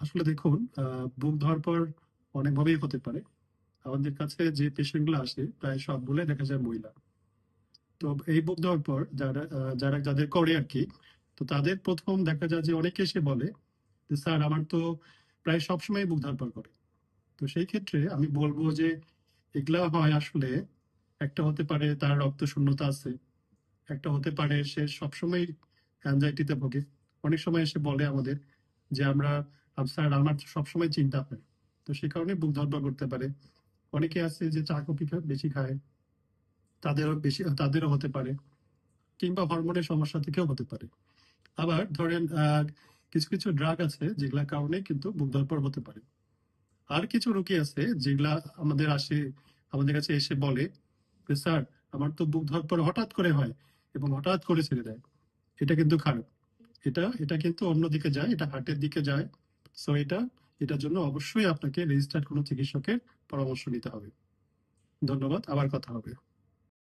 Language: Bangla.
আসলে দেখুন বুক ধরার পর অনেকভাবেই হতে পারে। আমাদের কাছে যে পেশেন্টগুলো আসে, প্রায় সবগুলোই দেখা যায় মহিলা। তো এই বুক দেওয়ার পর যারা যারা, যাদের করে আর কি, তো তাদের প্রথম দেখা যায় যে অনেকে এসে বলে যে, স্যার, আমার তো প্রায় সবসময় বুক ধরপড় করে। তো সেই ক্ষেত্রে আমি বলব যে, এগুলা হয় আসলে একটা হতে পারে তার রক্ত শূন্যতা আছে, একটা হতে পারে সে সবসময় অ্যাংজাইটিতে ভোগে। অনেক সময় এসে বলে আমাদের যে আমরা, আম- স্যার আমার সবসময় চিন্তা হয়। তো সে কারণে বুক ধরপড় করতে পারে। অনেকে আছে যে চা, কফি বেশি খায়। তাদেরও বেশি, তাদেরও হতে পারে। কিংবা হরমোনের সমস্যা থেকেও হতে পারে। আবার ধরেন কিছু কিছু ড্রাগ আছে যেগুলা কারণে কিন্তু বুক ধরপড় হতে পারে। আর কিছু রোগী আছে যেগুলা আমাদের আসে, আমাদের কাছে এসে বলে যে, স্যার, আমার তো বুক ধরপড় হঠাৎ করে হয় এবং হঠাৎ করে ছেড়ে দেয়। এটা কিন্তু খারাপ। এটা এটা কিন্তু অন্যদিকে যায়, এটা হার্টের দিকে যায়। সো এটা, এটার জন্য অবশ্যই আপনাকে রেজিস্টার্ড কোনো চিকিৎসকের পরামর্শ নিতে হবে। ধন্যবাদ, আবার কথা হবে।